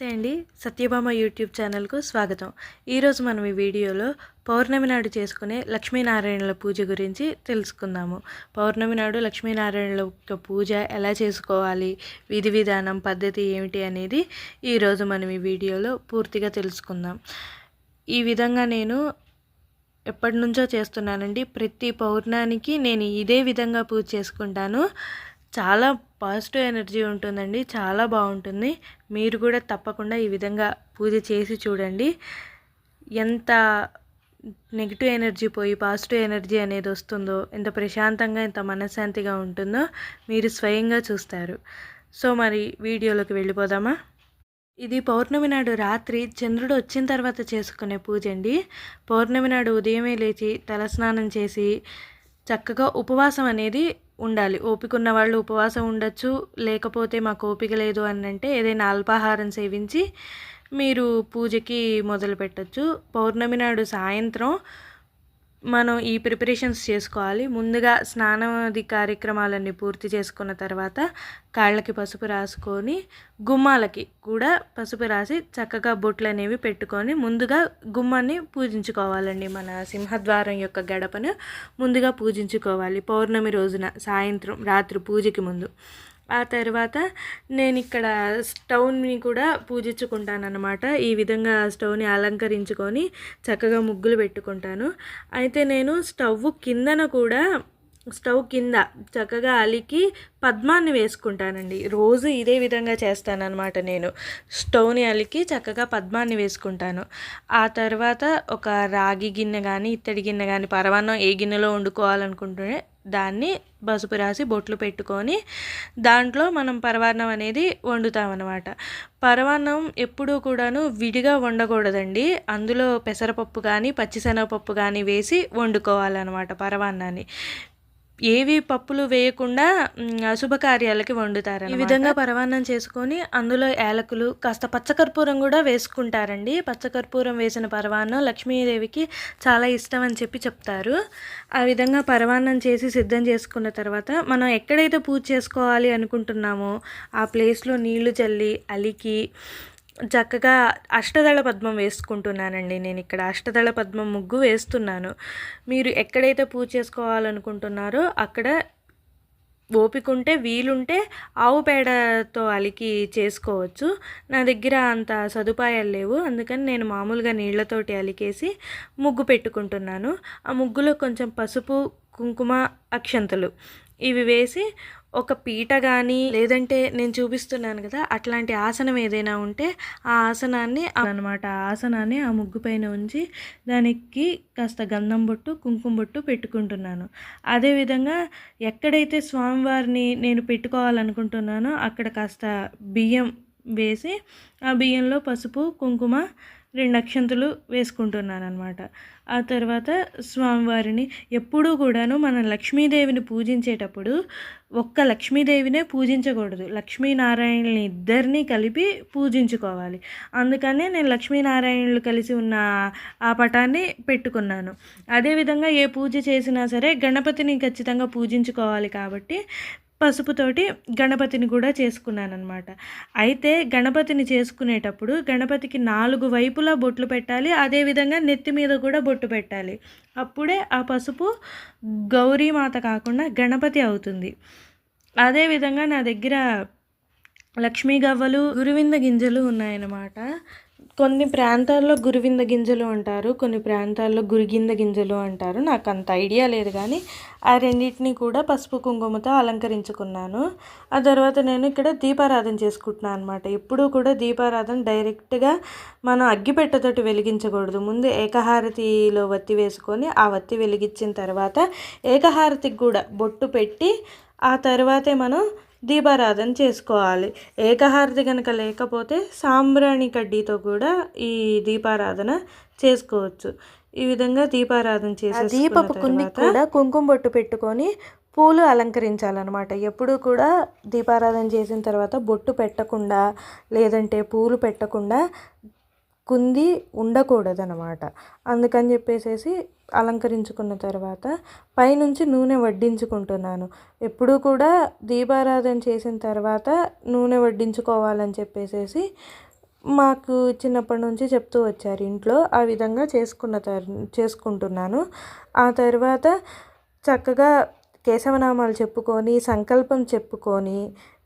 నమస్తే అండి. సత్యభామ యూట్యూబ్ ఛానల్కు స్వాగతం. ఈరోజు మనం ఈ వీడియోలో పౌర్ణమి నాడు చేసుకునే లక్ష్మీనారాయణల పూజ గురించి తెలుసుకుందాము. పౌర్ణమి నాడు లక్ష్మీనారాయణల యొక్క పూజ ఎలా చేసుకోవాలి? విధి విధానం పద్ధతి ఏమిటి అనేది ఈరోజు మనం ఈ వీడియోలో పూర్తిగా తెలుసుకుందాం. ఈ విధంగా నేను ఎప్పటి నుంచో చేస్తున్నానండి. ప్రతి పౌర్ణానికి నేను ఇదే విధంగా పూజ చేసుకుంటాను. చాలా పాజిటివ్ ఎనర్జీ ఉంటుందండి చాలా బాగుంటుంది. మీరు కూడా తప్పకుండా ఈ విధంగా పూజ చేసి చూడండి. ఎంత నెగిటివ్ ఎనర్జీ పోయి పాజిటివ్ ఎనర్జీ అనేది వస్తుందో ఎంత ప్రశాంతంగా ఎంత మనశ్శాంతిగా ఉంటుందో మీరు స్వయంగా చూస్తారు. సో మరి వీడియోలోకి వెళ్ళిపోదామా? ఇది పౌర్ణమి నాడు రాత్రి చంద్రుడు వచ్చిన తర్వాత చేసుకునే పూజ అండి. పౌర్ణమి నాడు ఉదయమే లేచి తలస్నానం చేసి చక్కగా ఉపవాసం అనేది ఉండాలి. ఓపిక ఉన్న వాళ్ళు ఉపవాసం ఉండొచ్చు లేకపోతే మాకు ఓపిక లేదు అని అంటే ఏదైనా అల్పాహారం సేవించి మీరు పూజకి మొదలు పెట్టచ్చు పౌర్ణమి నాడు సాయంత్రం మనం ఈ ప్రిపరేషన్స్ చేసుకోవాలి. ముందుగా స్నానాది కార్యక్రమాలన్నీ పూర్తి చేసుకున్న తర్వాత కాళ్ళకి పసుపు రాసుకొని గుమ్మాలకి కూడా పసుపు రాసి చక్కగా బొట్లు అనేవి పెట్టుకొని ముందుగా గుమ్మాన్ని పూజించుకోవాలండి. మన సింహద్వారం యొక్క గడపను ముందుగా పూజించుకోవాలి. పౌర్ణమి రోజున సాయంత్రం రాత్రి పూజకి ముందు. ఆ తర్వాత నేను ఇక్కడ స్టవ్ని కూడా పూజించుకుంటానన్నమాట. ఈ విధంగా స్టవ్ని అలంకరించుకొని చక్కగా ముగ్గులు పెట్టుకుంటాను. అయితే నేను స్టవ్ కిందన కూడా స్టవ్ కింద చక్కగా అలికి పద్మాన్ని వేసుకుంటానండి. రోజు ఇదే విధంగా చేస్తానన్నమాట నేను. స్టవ్ని అలికి చక్కగా పద్మాన్ని వేసుకుంటాను. ఆ తర్వాత ఒక రాగి గిన్నె కానీ ఇత్తడి గిన్నె కానీ పరవాన్నం ఏ గిన్నెలో వండుకోవాలనుకుంటే దాన్ని పసుపు రాసి బొట్లు పెట్టుకొని దాంట్లో మనం పరవాన్నం అనేది వండుతామన్నమాట. పరవాన్నం ఎప్పుడూ కూడాను విడిగా వండకూడదండి. అందులో పెసరపప్పు కానీ పచ్చిశనగపప్పు కానీ వేసి వండుకోవాలన్నమాట పరవాన్నాన్ని ఏవి పప్పులు వేయకుండా శుభకార్యాలకి వండుతారు ఈ విధంగా పరవాన్నం చేసుకొని అందులో యాలకులు కాస్త పచ్చకర్పూరం కూడా వేసుకుంటారండి. పచ్చకర్పూరం వేసిన పరవాన్నం లక్ష్మీదేవికి చాలా ఇష్టం అని చెప్పి చెప్తారు. ఆ విధంగా పరవాన్నం చేసి సిద్ధం చేసుకున్న తర్వాత మనం ఎక్కడైతే పూజ చేసుకోవాలి అనుకుంటున్నామో ఆ ప్లేస్లో నీళ్ళు చల్లి అలికి చక్కగా అష్టదళ పద్మం వేసుకుంటున్నానండి నేను ఇక్కడ. అష్టదళ పద్మం ముగ్గు వేస్తున్నాను. మీరు ఎక్కడైతే పూజ చేసుకోవాలనుకుంటున్నారో అక్కడ ఓపికంటే వీలుంటే ఆవు పేడతో అలికి చేసుకోవచ్చు. నా దగ్గర అంత సదుపాయాలు లేవు. అందుకని నేను మామూలుగా నీళ్ళతోటి అలికేసి ముగ్గు పెట్టుకుంటున్నాను. ఆ ముగ్గులో కొంచెం పసుపు కుంకుమ అక్షంతలు ఇవి వేసి ఒక పీట కానీ లేదంటే నేను చూపిస్తున్నాను కదా అట్లాంటి ఆసనం ఏదైనా ఉంటే ఆ ఆసనాన్ని అనమాట ఆ ఆసనాన్ని ఆ ముగ్గు పైన ఉంచి దానికి కాస్త గంధం బొట్టు కుంకుమ బొట్టు పెట్టుకుంటున్నాను. అదేవిధంగా ఎక్కడైతే స్వామివారిని నేను పెట్టుకోవాలనుకుంటున్నానో అక్కడ కాస్త బియ్యం వేసి ఆ బియ్యంలో పసుపు కుంకుమ రెండు అక్షంతులు వేసుకుంటున్నాను అనమాట ఆ తర్వాత స్వామివారిని ఎప్పుడూ కూడాను మనం లక్ష్మీదేవిని పూజించేటప్పుడు ఒక్క లక్ష్మీదేవినే పూజించకూడదు. లక్ష్మీనారాయణుని ఇద్దరిని కలిపి పూజించుకోవాలి. అందుకనే నేను లక్ష్మీనారాయణులు కలిసి ఉన్న ఆ పటాన్ని పెట్టుకున్నాను. అదేవిధంగా ఏ పూజ చేసినా సరే గణపతిని ఖచ్చితంగా పూజించుకోవాలి కాబట్టి పసుపుతోటి గణపతిని కూడా చేసుకున్నాను అనమాట అయితే గణపతిని చేసుకునేటప్పుడు గణపతికి నాలుగు వైపులా బొట్లు పెట్టాలి అదేవిధంగా నెత్తి మీద కూడా బొట్టు పెట్టాలి. అప్పుడే ఆ పసుపు గౌరీమాత కాకుండా గణపతి అవుతుంది. అదేవిధంగా నా దగ్గర లక్ష్మీ గవ్వలు గురువింద గింజలు ఉన్నాయన్నమాట. కొన్ని ప్రాంతాల్లో గురువింద గింజలు అంటారు కొన్ని ప్రాంతాల్లో గురిగింద గింజలు అంటారు. నాకు అంత ఐడియా లేదు కానీ ఆ రెండింటిని కూడా పసుపు కుంకుమతో అలంకరించుకున్నాను. ఆ తర్వాత నేను ఇక్కడ దీపారాధన చేసుకుంటున్నాను అనమాట ఎప్పుడూ కూడా దీపారాధన డైరెక్ట్గా మనం అగ్గిపెట్టతోటి వెలిగించకూడదు. ముందు ఏకహారతిలో వత్తి వేసుకొని ఆ వత్తి వెలిగించిన తర్వాత ఏకహారతికి కూడా బొట్టు పెట్టి ఆ తర్వాతే మనం దీపారాధన చేసుకోవాలి. ఏకహారతి కనుక లేకపోతే సాంబ్రాణి కడ్డీతో కూడా ఈ దీపారాధన చేసుకోవచ్చు. ఈ విధంగా దీపారాధన చేసి దీపపు కుంది కూడా కుంకుమ బొట్టు పెట్టుకొని పూలు అలంకరించాలన్నమాట. ఎప్పుడు కూడా దీపారాధన చేసిన తర్వాత బొట్టు పెట్టకుండా లేదంటే పూలు పెట్టకుండా కుంది ఉండకూడదనమాట అందుకని చెప్పేసేసి అలంకరించుకున్న తర్వాత పైనుంచి నూనె వడ్డించుకుంటున్నాను. ఎప్పుడూ కూడా దీపారాధన చేసిన తర్వాత నూనె వడ్డించుకోవాలని చెప్పేసేసి మాకు చిన్నప్పటి నుంచి చెప్తూ వచ్చారు. ఇంట్లో ఆ విధంగా చేసుకున్న తర్ చేసుకుంటున్నాను. ఆ తర్వాత చక్కగా కేశవనామాలు చెప్పుకొని సంకల్పం చెప్పుకొని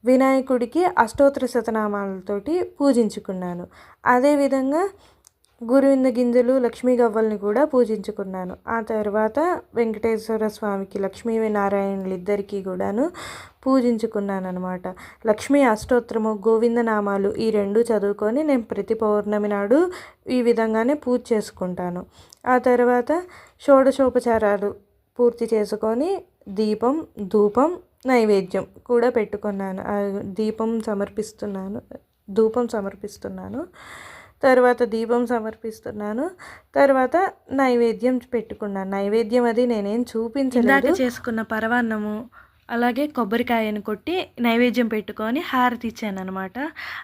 వినాయకుడికి అష్టోత్తర శతనామాలతోటి పూజించుకున్నాను. అదేవిధంగా గురువింద గింజలు లక్ష్మీ గవ్వల్ని కూడా పూజించుకున్నాను. ఆ తర్వాత వెంకటేశ్వర స్వామికి లక్ష్మీ నారాయణులు ఇద్దరికీ కూడాను పూజించుకున్నాను అనమాట లక్ష్మీ అష్టోత్తరము గోవిందనామాలు ఈ రెండు చదువుకొని నేను ప్రతి పౌర్ణమి నాడు ఈ విధంగానే పూజ చేసుకుంటాను. ఆ తర్వాత షోడశోపచారాలు పూర్తి చేసుకొని దీపం ధూపం నైవేద్యం కూడా పెట్టుకున్నాను. దీపం సమర్పిస్తున్నాను. ధూపం సమర్పిస్తున్నాను. తర్వాత దీపం సమర్పిస్తున్నాను. తర్వాత నైవేద్యం పెట్టుకున్నాను. నైవేద్యం అది నేనేం చూపించలేదు. చేసుకున్న పరవాన్నము అలాగే కొబ్బరికాయను కొట్టి నైవేద్యం పెట్టుకొని హారతి ఇచ్చాను అనమాట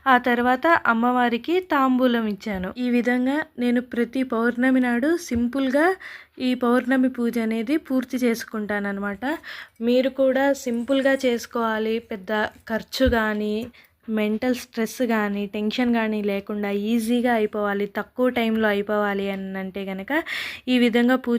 ఆ తర్వాత అమ్మవారికి తాంబూలం ఇచ్చాను. ఈ విధంగా నేను ప్రతి పౌర్ణమి నాడు సింపుల్గా ఈ పౌర్ణమి పూజ అనేది పూర్తి చేసుకుంటాను అనమాట మీరు కూడా సింపుల్గా చేసుకోవాలి. పెద్ద ఖర్చు కానీ మెంటల్ స్ట్రెస్ కానీ టెన్షన్ కానీ లేకుండా ఈజీగా అయిపోవాలి. తక్కువ టైంలో అయిపోవాలి అని అంటే కనుక ఈ విధంగా పూజ